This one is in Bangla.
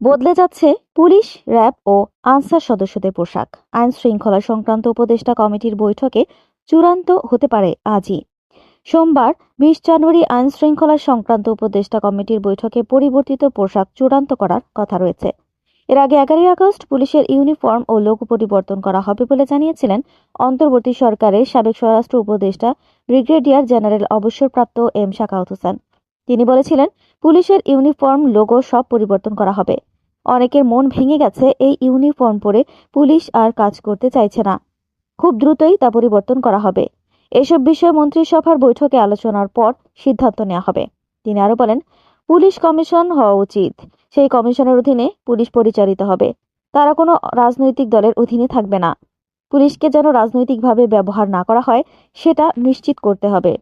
বদলে যাচ্ছে পুলিশ, র্যাব ও আনসার সদস্যদের পোশাক। আইন শৃঙ্খলা সংক্রান্ত উপদেষ্টা কমিটির বৈঠকে চূড়ান্ত হতে পারে আজই। সোমবার, বিশ জানুয়ারি আইন শৃঙ্খলা সংক্রান্ত উপদেষ্টা কমিটির বৈঠকে পরিবর্তিত পোশাক চূড়ান্ত করার কথা রয়েছে। এর আগে এগারোই আগস্ট পুলিশের ইউনিফর্ম ও লোগো পরিবর্তন করা হবে বলে জানিয়েছিলেন অন্তর্বর্তী সরকারের সাবেক স্বরাষ্ট্র উপদেষ্টা ব্রিগেডিয়ার জেনারেল অবসরপ্রাপ্ত এম শাকাউত হোসেন। তিনি বলেছিলেন, পুলিশের ইউনিফর্ম, লোগো সব পরিবর্তন করা হবে। অনেকের মন ভেঙে গেছে এই ইউনিফর্ম পরে পুলিশ আর কাজ করতে চাইছে না। খুব দ্রুতই তা পরিবর্তন করা হবে। এসব বিষয়ে মন্ত্রিসভার বৈঠকে আলোচনার পর সিদ্ধান্ত নেওয়া হবে। তিনি আরও বলেন, পুলিশ কমিশন হওয়া উচিত। সেই কমিশনের অধীনে পুলিশ পরিচালিত হবে। তারা কোনো রাজনৈতিক দলের অধীনে থাকবে না। পুলিশকে যেন রাজনৈতিকভাবে ব্যবহার না করা হয়, সেটা নিশ্চিত করতে হবে।